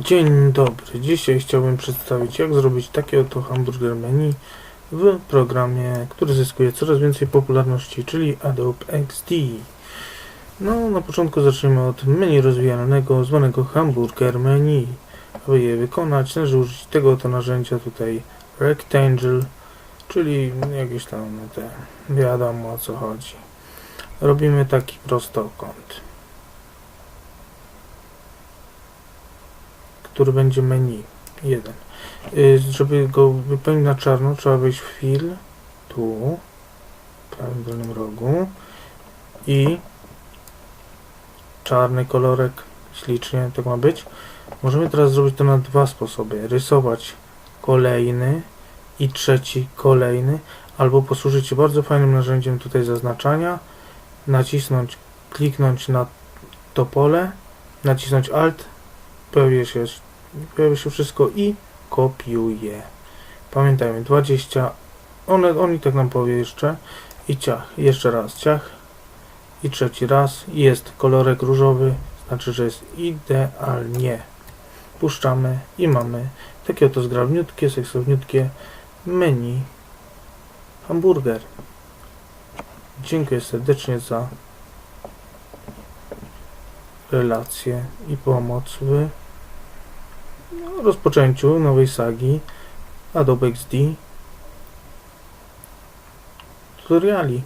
Dzień dobry. Dzisiaj chciałbym przedstawić, jak zrobić takie oto hamburger menu w programie, który zyskuje coraz więcej popularności, czyli Adobe XD. No, na początku zaczniemy od menu rozwijalnego zwanego hamburger menu. Aby je wykonać, należy użyć tego oto narzędzia tutaj Rectangle, czyli jakieś tam te, wiadomo o co chodzi. Robimy taki prostokąt. Który będzie menu. Jeden. Y, Żeby go wypełnić na czarno, trzeba wejść w fill, tu, w prawym dolnym rogu i czarny kolorek, ślicznie, tak ma być. Możemy teraz zrobić to na dwa sposoby. Rysować kolejny i trzeci kolejny, albo posłużyć się bardzo fajnym narzędziem tutaj zaznaczania, nacisnąć, kliknąć na to pole, nacisnąć Alt, pojawi się, pojawi się wszystko i kopiuję. Pamiętajmy, 20, one, on i tak nam powie jeszcze i ciach, jeszcze raz ciach i trzeci raz jest kolorek różowy, znaczy, że jest idealnie. Puszczamy i mamy takie oto zgrabniutkie, seksowniutkie menu hamburger. Dziękuję serdecznie za relacje i pomoc w no, rozpoczęciu nowej sagi Adobe XD tutoriali.